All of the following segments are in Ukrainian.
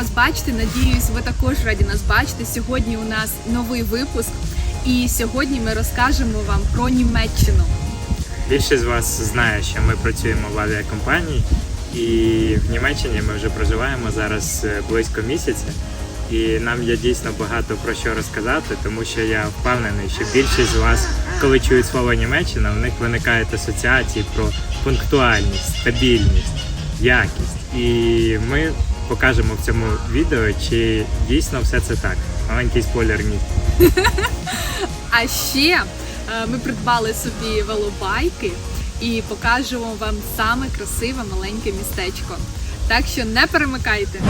вас бачити. Надіюсь, ви також раді нас бачити. Сьогодні у нас новий випуск, і сьогодні ми розкажемо вам про Німеччину. Більшість з вас знає, що ми працюємо в авіакомпанії, і в Німеччині ми вже проживаємо зараз е, близько місяця. І нам є дійсно багато про що розказати, тому що я впевнений, що більшість з вас, коли чують слово Німеччина, в них виникають асоціації про пунктуальність, стабільність, якість. І ми покажемо в цьому відео, чи дійсно все це так. Маленький спойлер ні. А ще е, ми придбали собі велобайки і покажемо вам саме красиве маленьке містечко. Так що не перемикайте.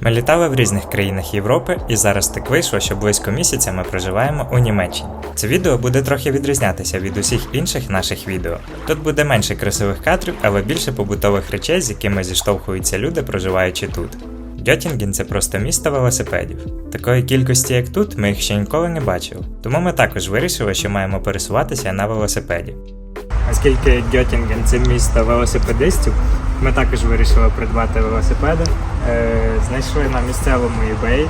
Ми літали в різних країнах Європи, і зараз так вийшло, що близько місяця ми проживаємо у Німеччині. Це відео буде трохи відрізнятися від усіх інших наших відео. Тут буде менше красивих кадрів, але більше побутових речей, з якими зіштовхуються люди, проживаючи тут. Гьотінген це просто місто велосипедів. Такої кількості, як тут, ми їх ще ніколи не бачили. Тому ми також вирішили, що маємо пересуватися на велосипеді. Оскільки Гьотінген це місто велосипедистів, ми також вирішили придбати велосипеди. Е, знайшли на місцевому eBay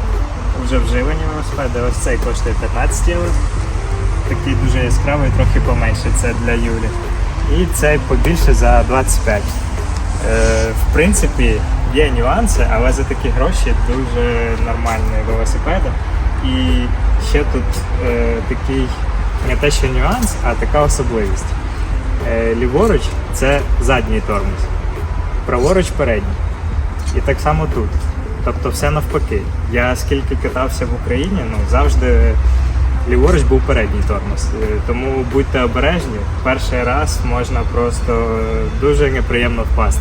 вже вживані велосипеди. Ось цей коштує 15 євро. Такий дуже яскравий, трохи поменше, це для Юлі. І цей побільше за 25. Е, в принципі, є нюанси, але за такі гроші дуже нормальні велосипеди. І ще тут е, такий не те, що нюанс, а така особливість. Е, ліворуч це задній тормоз, праворуч передній. І так само тут. Тобто все навпаки. Я скільки катався в Україні, ну завжди ліворуч був передній тормоз. Е, Тому будьте обережні, перший раз можна просто е, дуже неприємно впасти.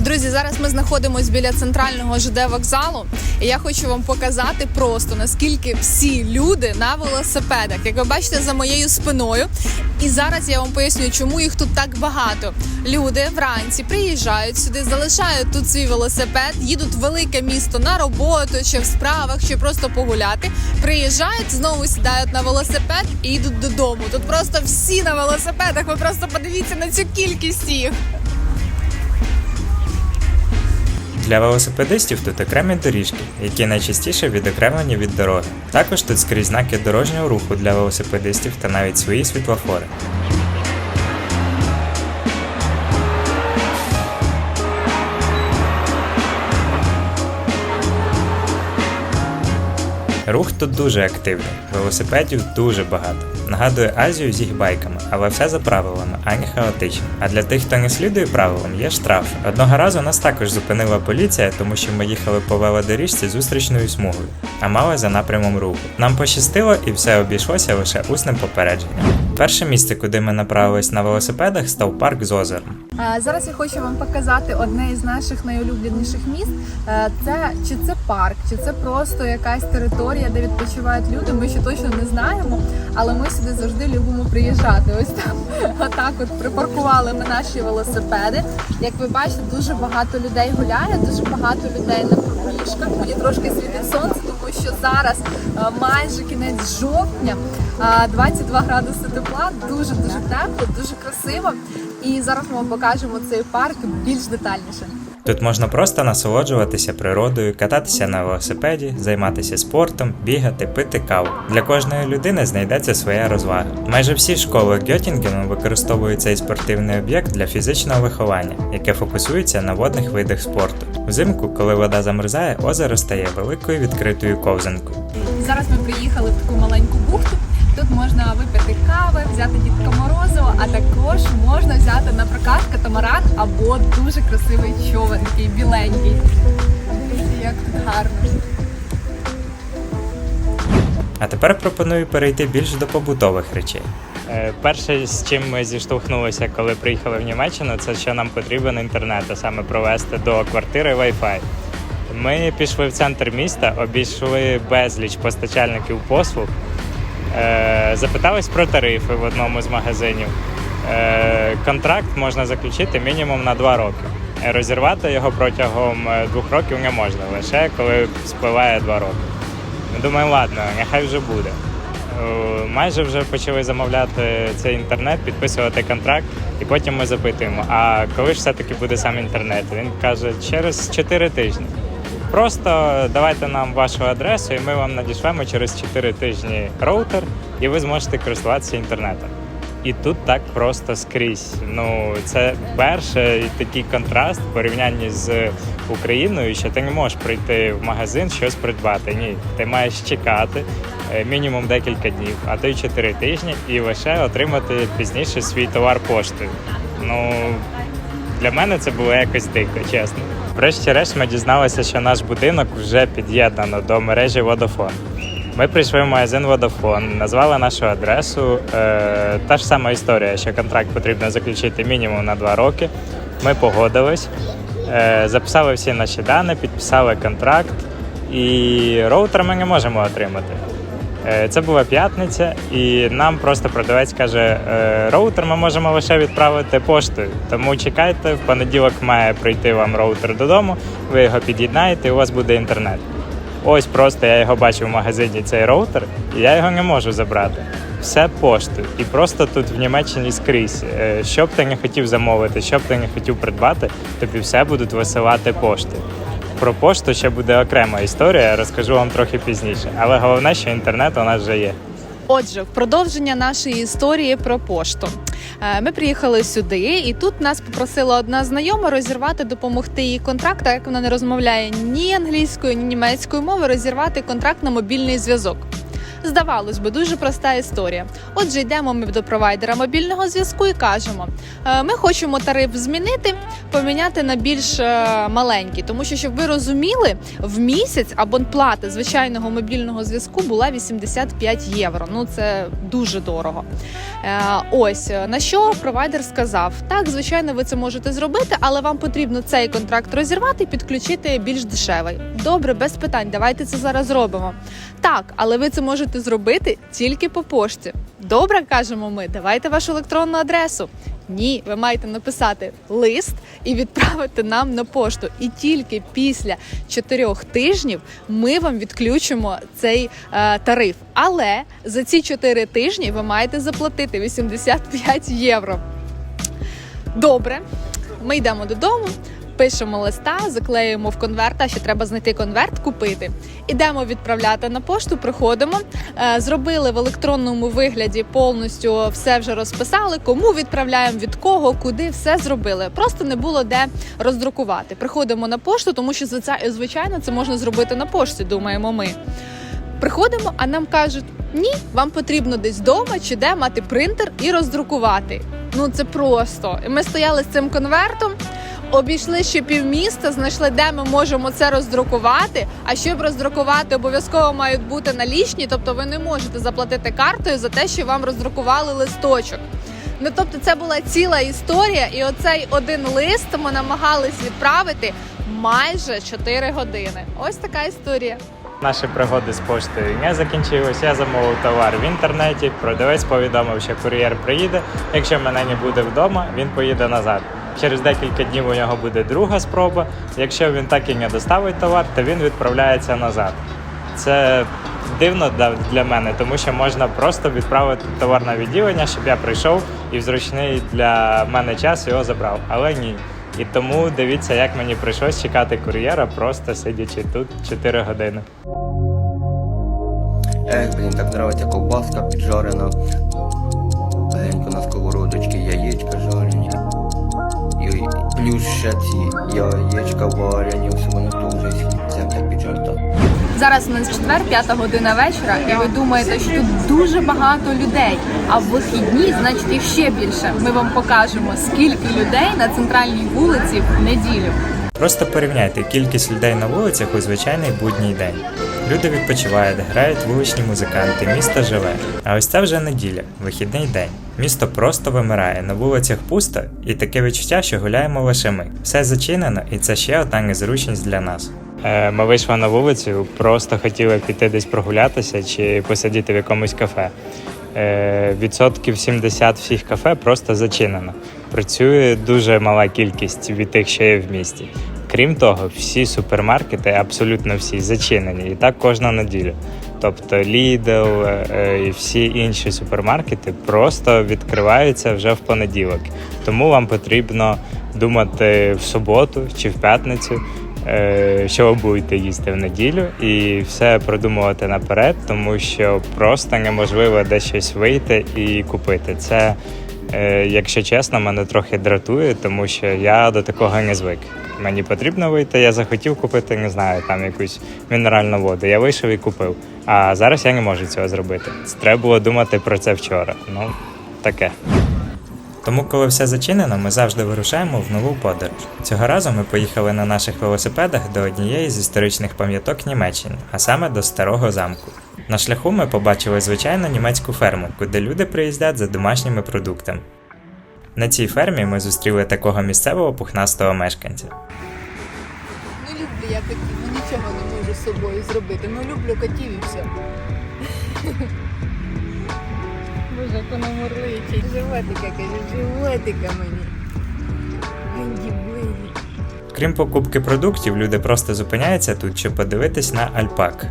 Друзі, зараз ми знаходимося біля центрального ЖД вокзалу, і я хочу вам показати просто наскільки всі люди на велосипедах. Як ви бачите за моєю спиною. І зараз я вам поясню, чому їх тут так багато. Люди вранці приїжджають сюди, залишають тут свій велосипед, їдуть в велике місто на роботу чи в справах, чи просто погуляти. Приїжджають, знову сідають на велосипед і йдуть додому. Тут просто всі на велосипедах. Ви просто подивіться на цю кількість їх. Для велосипедистів тут окремі доріжки, які найчастіше відокремлені від дороги. Також тут скрізь знаки дорожнього руху для велосипедистів та навіть свої світлофори. Рух тут дуже активний, велосипедів дуже багато. Нагадує Азію з їх байками, але все за правилами, а не хаотично. А для тих, хто не слідує правилам, є штраф. Одного разу нас також зупинила поліція, тому що ми їхали по велодоріжці зустрічною смугою, а мали за напрямом руху. Нам пощастило і все обійшлося лише усним попередженням. Перше місце, куди ми направились на велосипедах, став парк з озером. Зараз я хочу вам показати одне із наших найулюбленіших міст. Е, Це чи це парк, чи це просто якась територія, де відпочивають люди. Ми ще точно не знаємо, але ми сюди завжди любимо приїжджати. Ось там отак от припаркували ми наші велосипеди. Як ви бачите, дуже багато людей гуляє, дуже багато людей на пробіжках. Мені трошки світить сонце, тому що зараз е, майже кінець жовтня, 22 градуси тепла, дуже дуже тепло, дуже красиво. І зараз ми вам покажемо цей парк більш детальніше. Тут можна просто насолоджуватися природою, кататися на велосипеді, займатися спортом, бігати, пити каву. Для кожної людини знайдеться своя розвага. Майже всі школи Гьотінгену використовують цей спортивний об'єкт для фізичного виховання, яке фокусується на водних видах спорту. Взимку, коли вода замерзає, озеро стає великою відкритою ковзанкою. Зараз ми приїхали в таку маленьку бухту. Тут можна випити кави, взяти дітка морозиво, а також можна взяти на прокат катамаран або дуже красивий човен, такий біленький. Дивіться, як тут гарно. А тепер пропоную перейти більш до побутових речей. Е, Перше, з чим ми зіштовхнулися, коли приїхали в Німеччину, це що нам потрібен інтернет, а саме провести до квартири Wi-Fi. Ми пішли в центр міста, обійшли безліч постачальників послуг, запитались про тарифи в одному з магазинів. Е, Контракт можна заключити мінімум на 2 роки. Е, Розірвати його протягом е, двох років не можна, лише коли спливає 2 роки. Думаємо, ладно, нехай вже буде. Е, Майже вже почали замовляти цей інтернет, підписувати контракт, і потім ми запитуємо, а коли ж все-таки буде сам інтернет? Він каже, через 4 тижні. Просто давайте нам вашу адресу, і ми вам надішлемо через 4 тижні роутер, і ви зможете користуватися інтернетом. І тут так просто скрізь. Ну це перший такий контраст в порівнянні з Україною, що ти не можеш прийти в магазин щось придбати. Ні, ти маєш чекати е, мінімум декілька днів, а то й 4 тижні, і лише отримати пізніше свій товар поштою. Ну для мене це було якось дико, чесно. Врешті-решт ми дізналися, що наш будинок вже під'єднано до мережі Vodafone. Ми прийшли в магазин Vodafone, назвали нашу адресу. Е, та ж сама історія, що контракт потрібно заключити мінімум на 2 роки. Ми погодились, е, записали всі наші дані, підписали контракт, і роутер ми не можемо отримати. Е, Це була п'ятниця, і нам просто продавець каже: «Е, роутер ми можемо лише відправити поштою. Тому чекайте, в понеділок має прийти вам роутер додому, ви його під'єднаєте, і у вас буде інтернет. Ось просто я його бачив в магазині цей роутер, і я його не можу забрати. Все поштою. І просто тут в Німеччині скрізь. Е, Що б ти не хотів замовити, що б ти не хотів придбати, тобі все будуть висилати поштою. Про пошту ще буде окрема історія, розкажу вам трохи пізніше. Але головне, що інтернет у нас вже є. Отже, в продовження нашої історії про пошту. Е, Ми приїхали сюди, і тут нас попросила одна знайома розірвати, допомогти їй контракт, так як вона не розмовляє ні англійською, ні німецькою мовою, розірвати контракт на мобільний зв'язок. Здавалось би, дуже проста історія. Отже, йдемо ми до провайдера мобільного зв'язку і кажемо: «Е, ми хочемо тариф змінити, поміняти на більш е, маленький, тому що щоб ви розуміли, в місяць абонплата звичайного мобільного зв'язку була 85 євро. Ну це дуже дорого. Е, Ось на що провайдер сказав: так, звичайно, ви це можете зробити, але вам потрібно цей контракт розірвати і підключити більш дешевий. Добре, без питань. Давайте це зараз зробимо. Так, але ви це можете зробити тільки по пошті. Добре, кажемо ми. Давайте вашу електронну адресу. Ні, ви маєте написати лист і відправити нам на пошту. І тільки після чотирьох тижнів ми вам відключимо цей е, тариф. Але за ці чотири тижні ви маєте заплатити 85 євро. Добре, ми йдемо додому. Пишемо листа, заклеюємо в конверт, а ще треба знайти конверт, купити. Ідемо відправляти на пошту, приходимо. Е, Зробили в електронному вигляді повністю все вже розписали. Кому відправляємо, від кого, куди, все зробили. Просто не було де роздрукувати. Приходимо на пошту, тому що звичай- звичайно це можна зробити на пошті, думаємо ми. Приходимо, а нам кажуть: ні, вам потрібно десь вдома чи де мати принтер і роздрукувати. Ну це просто. І ми стояли з цим конвертом. Обійшли ще півміста, знайшли, де ми можемо це роздрукувати. А щоб роздрукувати, обов'язково мають бути налічні, тобто ви не можете заплатити картою за те, що вам роздрукували листочок. Ну тобто, це була ціла історія, і оцей один лист ми намагались відправити майже 4 години. Ось така історія. Наші пригоди з поштою не закінчились. Я замовив товар в інтернеті. Продавець повідомив, що кур'єр приїде. Якщо мене не буде вдома, він поїде назад. Через декілька днів у нього буде друга спроба. Якщо він так і не доставить товар, то він відправляється назад. Це дивно для мене, тому що можна просто відправити товар на відділення, щоб я прийшов і в зручний для мене час його забрав. Але ні. І тому дивіться, як мені прийшлось чекати кур'єра, просто сидячи тут 4 години. Ех, блін, так нравиться ковбаска піджарена. І плюс ще ці яєчка варені, ось вони теж хлібцем так піджарені. Зараз у нас четвер, п'ята година вечора, і ви думаєте, що тут дуже багато людей. А в вихідні, значить, їх ще більше. Ми вам покажемо, скільки людей на центральній вулиці в неділю. Просто порівняйте кількість людей на вулицях у звичайний будній день. Люди відпочивають, грають вуличні музиканти, місто живе. А ось це вже неділя, вихідний день. Місто просто вимирає, на вулицях пусто, і таке відчуття, що гуляємо лише ми. Все зачинено, і це ще одна незручність для нас. Е, Ми вийшли на вулицю, просто хотіли піти десь прогулятися чи посидіти в якомусь кафе. Е, Відсотків 70 всіх кафе просто зачинено. Працює дуже мала кількість від тих, що є в місті. Крім того, всі супермаркети, абсолютно всі, зачинені. І так кожна неділю. Тобто Lidl е, і всі інші супермаркети просто відкриваються вже в понеділок. Тому вам потрібно думати в суботу чи в п'ятницю, е, що ви будете їсти в неділю, і все продумувати наперед, тому що просто неможливо десь щось вийти і купити. Це, е, якщо чесно, мене трохи дратує, тому що я до такого не звик. Мені потрібно вийти, я захотів купити, не знаю, там якусь мінеральну воду. Я вийшов і купив. А зараз я не можу цього зробити. Треба було думати про це вчора. Ну, таке. Тому, коли все зачинено, ми завжди вирушаємо в нову подорож. Цього разу ми поїхали на наших велосипедах до однієї з історичних пам'яток Німеччини, а саме до старого замку. На шляху ми побачили звичайну німецьку ферму, куди люди приїздять за домашніми продуктами. На цій фермі ми зустріли такого місцевого пухнастого мешканця. Не люблю я котів, ну нічого не можу з собою зробити. Ну люблю котів і все. Воно мурличить. Животика, каже, животика мені. Крім покупки продуктів, люди просто зупиняються тут, щоб подивитись на альпак.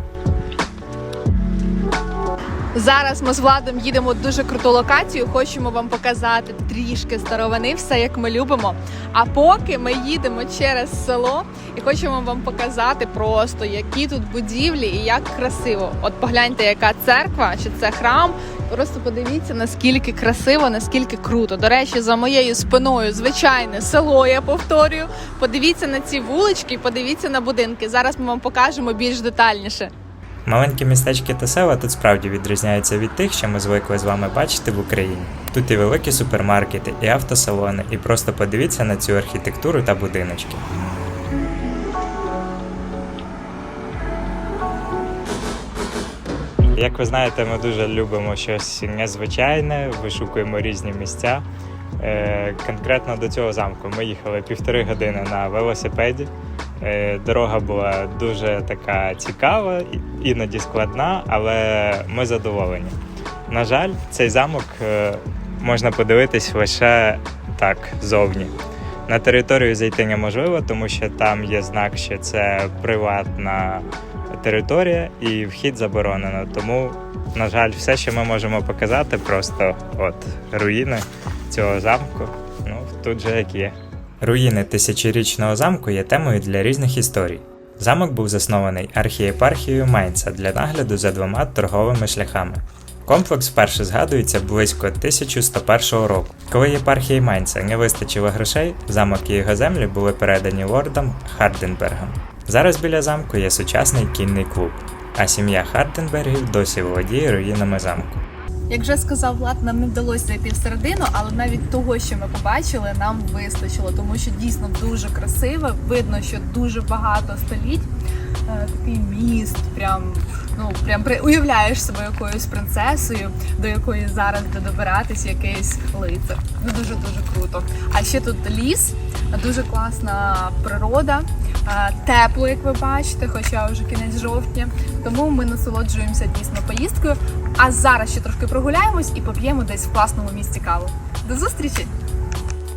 Зараз ми з Владом їдемо в дуже круту локацію. Хочемо вам показати трішки старовини, все як ми любимо. А поки ми їдемо через село і хочемо вам показати просто, які тут будівлі і як красиво. От погляньте, яка церква, чи це храм. Просто подивіться, наскільки красиво, наскільки круто. До речі, за моєю спиною звичайне село. Я повторюю. Подивіться на ці вулички, подивіться на будинки. Зараз ми вам покажемо більш детальніше. Маленькі містечки та села тут справді відрізняються від тих, що ми звикли з вами бачити в Україні. Тут і великі супермаркети, і автосалони, і просто подивіться на цю архітектуру та будиночки. Як ви знаєте, ми дуже любимо щось незвичайне, вишукуємо різні місця. Е, Конкретно до цього замку ми їхали півтори години на велосипеді. Е, Дорога була дуже така цікава, іноді складна, але ми задоволені. На жаль, цей замок е, можна подивитись лише так зовні. На територію зайти неможливо, тому що там є знак, що це приватна територія і вхід заборонено. Тому, на жаль, все, що ми можемо показати, просто от руїни цього замку. Ну, тут же як є. Руїни тисячорічного замку є темою для різних історій. Замок був заснований архієпархією Майнца для нагляду за двома торговими шляхами. Комплекс вперше згадується близько 1101 року. Коли єпархії Майнца не вистачило грошей, замок і його землі були передані лордам Харденбергам. Зараз біля замку є сучасний кінний клуб, а сім'я Харденбергів досі володіє руїнами замку. Як вже сказав Влад, нам не вдалося зайти всередину, але навіть того, що ми побачили, нам вистачило, тому що дійсно дуже красиво. Видно, що дуже багато століть. Е, Такий міст, прям ну прям при уявляєш себе якоюсь принцесою, до якої зараз буде добиратись якийсь лицар. Ну дуже дуже круто. А ще тут ліс, дуже класна природа, тепло, як ви бачите, хоча вже кінець жовтня. Тому ми насолоджуємося дійсно поїздкою. А зараз ще трошки прогуляємось і поп'ємо десь в класному місці каву. До зустрічі!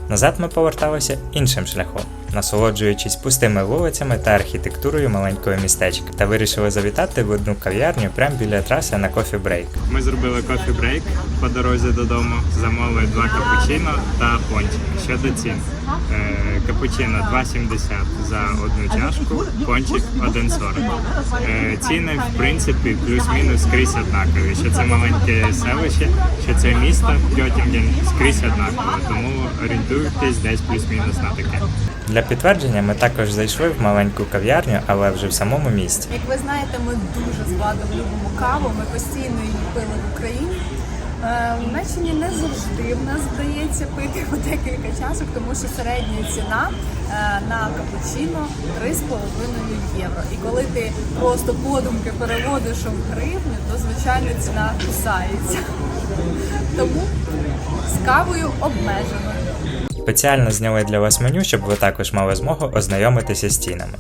Назад ми поверталися іншим шляхом, насолоджуючись пустими вулицями та архітектурою маленького містечка, та вирішили завітати в одну кав'ярню прямо біля траси на кофі брейк. Ми зробили кофі брейк по дорозі додому, замовили два капучино та пончик. Щодо цін. Е, Капучино 2,70 за одну чашку, пончик 1,40. Е, Ціни, в принципі, плюс-мінус скрізь однакові. Що це маленьке селище, що це місто Гьотінген, скрізь однаково. Тому орієнтуйтесь десь плюс-мінус на таке. Для підтвердження ми також зайшли в маленьку кав'ярню, але вже в самому місті. Як ви знаєте, ми дуже з Владом любимо каву. Ми постійно її пили в Україні. Е, В не завжди в нас вдається пити по декілька часок, тому що середня ціна е, на капучино 3,5 євро. І коли ти просто подумки переводиш в гривню, то звичайно ціна кусається. Тому з кавою обмежено. Спеціально зняли для вас меню, щоб ви також мали змогу ознайомитися з цінами.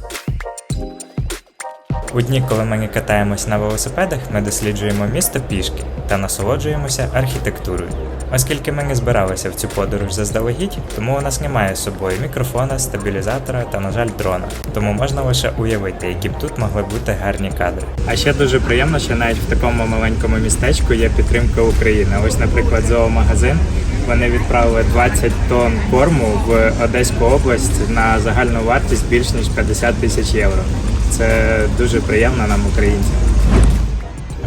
У дні, коли ми не катаємось на велосипедах, ми досліджуємо місто пішки та насолоджуємося архітектурою. Оскільки ми не збиралися в цю подорож заздалегідь, тому у нас немає з собою мікрофона, стабілізатора та, на жаль, дрона. Тому можна лише уявити, які б тут могли бути гарні кадри. А ще дуже приємно, що навіть в такому маленькому містечку є підтримка України. Ось, наприклад, зоомагазин вони відправили 20 тонн корму в Одеську область на загальну вартість більш ніж 50 тисяч євро. Це дуже приємно нам, українцям.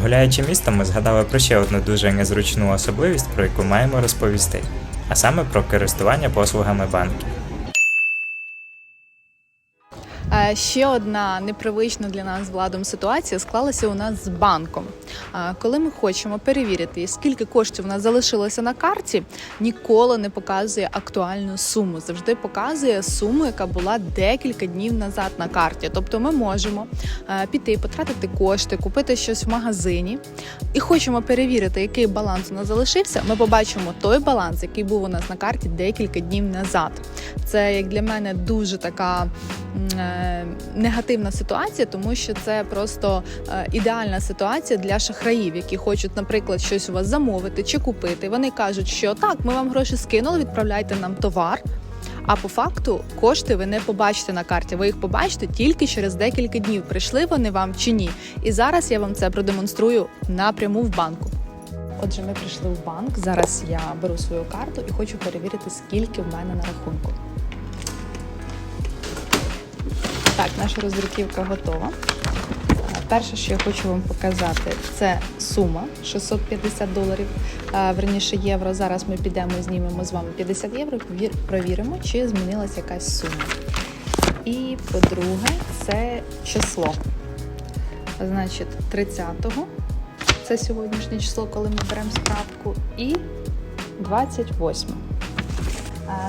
Гуляючи містом, ми згадали про ще одну дуже незручну особливість, про яку маємо розповісти, а саме про користування послугами банків. Е, Ще одна непривична для нас владом ситуація склалася у нас з банком. Коли ми хочемо перевірити, скільки коштів у нас залишилося на карті, ніколи не показує актуальну суму. Завжди показує суму, яка була декілька днів назад на карті. Тобто ми можемо піти, потратити кошти, купити щось в магазині і хочемо перевірити, який баланс у нас залишився. Ми побачимо той баланс, який був у нас на карті декілька днів назад. Це як для мене дуже така негативна ситуація, тому що це просто е, ідеальна ситуація для шахраїв, які хочуть, наприклад, щось у вас замовити чи купити. Вони кажуть, що так, ми вам гроші скинули, відправляйте нам товар. А по факту кошти ви не побачите на карті. Ви їх побачите тільки через декілька днів. Прийшли вони вам чи ні. І зараз я вам це продемонструю напряму в банку. Отже, ми прийшли в банк. Зараз я беру свою карту і хочу перевірити, скільки в мене на рахунку. Так, наша роздруківка готова. Е, Перше, що я хочу вам показати, це сума 650 доларів, е, верніше євро. Зараз ми підемо, і знімемо з вами 50 євро, провіримо, чи змінилася якась сума. І по-друге, це число. Значить, 30-го, це сьогоднішнє число, коли ми беремо справку, і 28.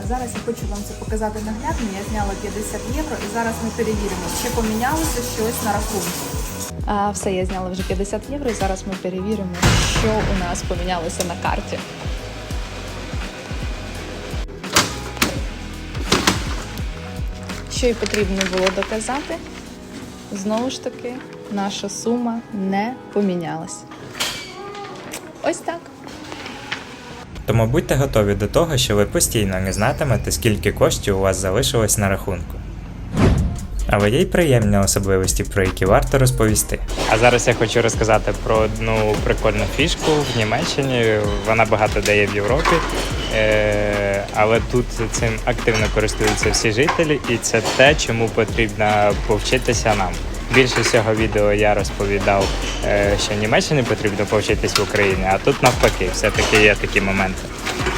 Зараз я хочу вам це показати наглядно. Я зняла 50 євро і зараз ми перевіримо, чи помінялося щось на рахунку. А, все, я зняла вже 50 євро і зараз ми перевіримо, що у нас помінялося на карті. Що й потрібно було доказати, знову ж таки, наша сума не помінялась. Ось так. Тому будьте готові до того, що ви постійно не знатимете, скільки коштів у вас залишилось на рахунку. Але є й приємні особливості, про які варто розповісти. А зараз я хочу розказати про одну прикольну фішку в Німеччині. Вона багато де є в Європі, е, але тут цим активно користуються всі жителі, і це те, чому потрібно повчитися нам. Більше всього відео я розповідав, е, що Німеччині потрібно повчитись в Україні, а тут навпаки, все-таки є такі моменти.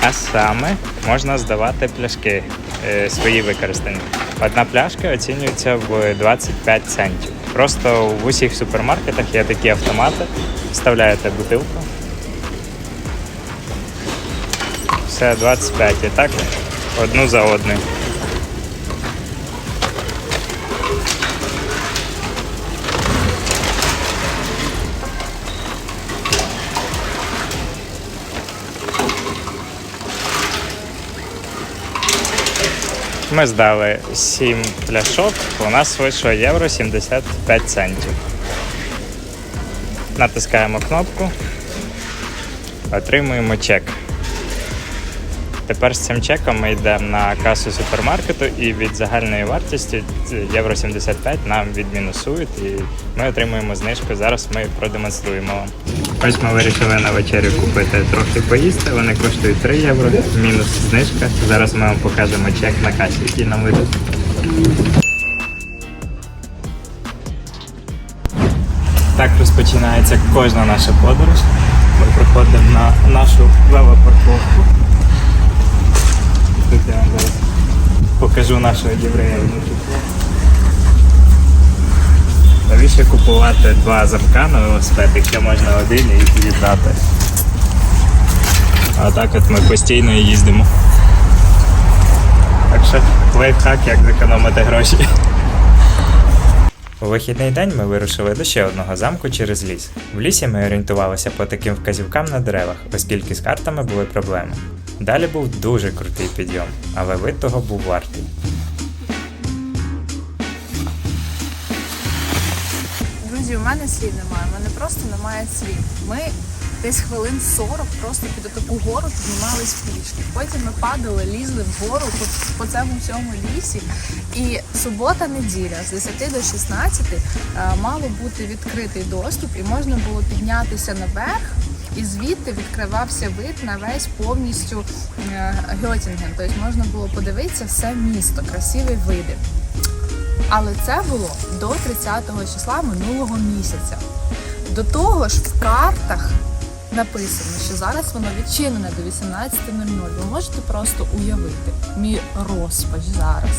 А саме можна здавати пляшки е, свої використані. Одна пляшка оцінюється в 25 центів. Просто в усіх супермаркетах є такі автомати. Вставляєте бутилку. Все, 25. І так одну за одною. Ми здали 7 пляшок, у нас вийшло євро 75 центів. Натискаємо кнопку, отримуємо чек. Тепер з цим чеком ми йдемо на касу супермаркету і від загальної вартості євро 75 нам відмінусують і ми отримуємо знижку. Зараз ми продемонструємо вам. Ось ми вирішили на вечерю купити трохи поїсти. Вони коштують 3 євро, мінус знижка. Зараз ми вам покажемо чек на касі, який нам видадуть. Так розпочинається кожна наша подорож. Ми приходимо на нашу велопарковку. Тут я вам зараз покажу нашого єврея. Навіщо купувати два замка на велосипед, якщо можна один і віддати? А так от ми постійно їздимо. Так що лайфхак, як зекономити гроші. У вихідний день ми вирушили до ще одного замку через ліс. В лісі ми орієнтувалися по таким вказівкам на деревах, оскільки з картами були проблеми. Далі був дуже крутий підйом, але вид того був вартий. Друзі, у мене слів немає. У мене просто немає слів. Ми десь хвилин 40 просто під таку гору піднімались пішки. Потім ми падали, лізли вгору по, по цьому всьому лісі. І субота-неділя з 10 до 16 е, мало бути відкритий доступ, і можна було піднятися наверх. І звідти відкривався вид на весь повністю е, Гьотінген. Тобто можна було подивитися все місто, красиві види. Але це було до 30 числа минулого місяця. До того ж, в картах написано, що зараз воно відчинене до 18.00. Ви можете просто уявити мій розпач зараз.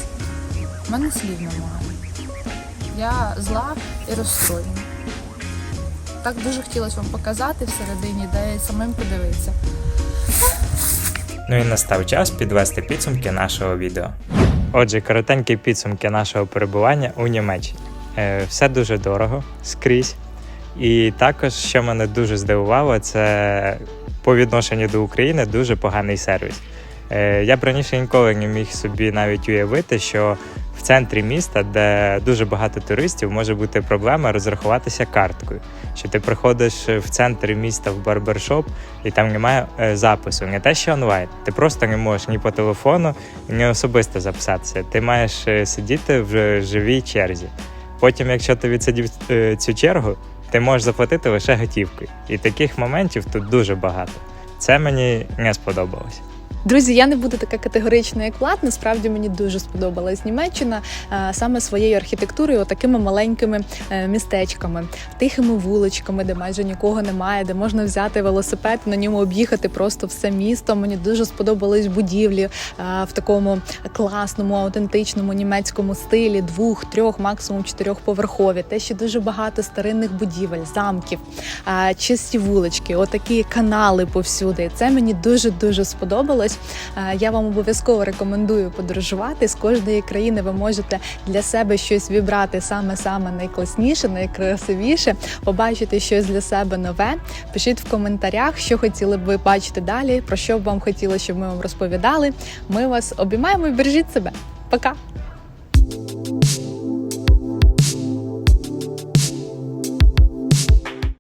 У мене слів немає. Я зла і розстроєна. Так дуже хотілося вам показати всередині, де самим подивитися. Ну і настав час підвести підсумки нашого відео. Отже, коротенькі підсумки нашого перебування у Німеччині. Е, Все дуже дорого скрізь. І також, що мене дуже здивувало, це по відношенню до України дуже поганий сервіс. Е, Я б раніше ніколи не міг собі навіть уявити, що центрі міста, де дуже багато туристів, може бути проблема розрахуватися карткою. Що ти приходиш в центр міста в барбершоп, і там немає е, запису, не те, що онлайн. Ти просто не можеш ні по телефону, ні особисто записатися. Ти маєш е, сидіти в живій черзі. Потім, якщо ти відсидів е, цю чергу, ти можеш заплатити лише готівкою. І таких моментів тут дуже багато. Це мені не сподобалось. Друзі, я не буду така категорична, як Влад. Насправді мені дуже сподобалась Німеччина е, саме своєю архітектурою, отакими маленькими е, містечками, тихими вуличками, де майже нікого немає, де можна взяти велосипед, на ньому об'їхати просто все місто. Мені дуже сподобались будівлі е, в такому класному, аутентичному німецькому стилі, двох, трьох, максимум чотирьохповерхові. Те, що дуже багато старинних будівель, замків, чисті вулички, отакі канали повсюди. Це мені дуже дуже сподобалось. Е, Я вам обов'язково рекомендую подорожувати. З кожної країни ви можете для себе щось вібрати саме саме найкласніше, найкрасивіше, побачити щось для себе нове. Пишіть в коментарях, що хотіли б ви бачити далі, про що б вам хотілося, щоб ми вам розповідали. Ми вас обіймаємо і бережіть себе. Пока!